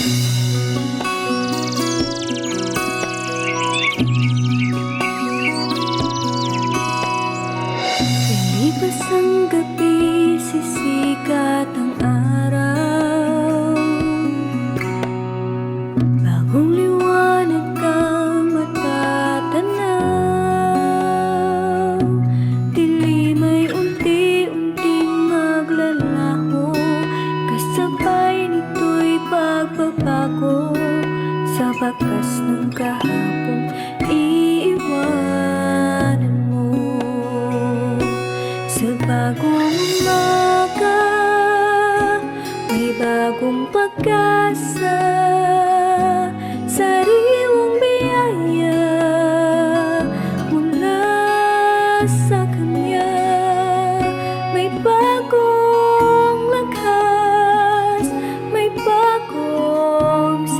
Bye. bago. Sa bakas ng kahapon Iiwanan mo. Sa bagong umaga May bagong pagkasa.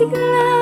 sigla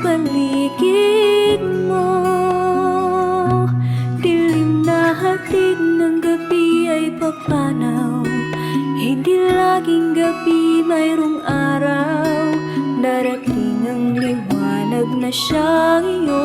paligid mo. Dilim na hatid ng gabi ay papanaw. Hindi laging gabi, mayroong araw. Darating ang liwanag na siyang iyo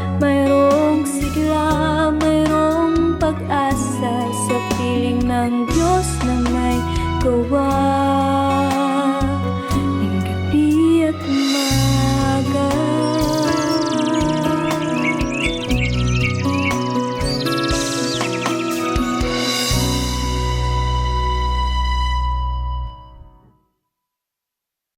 one.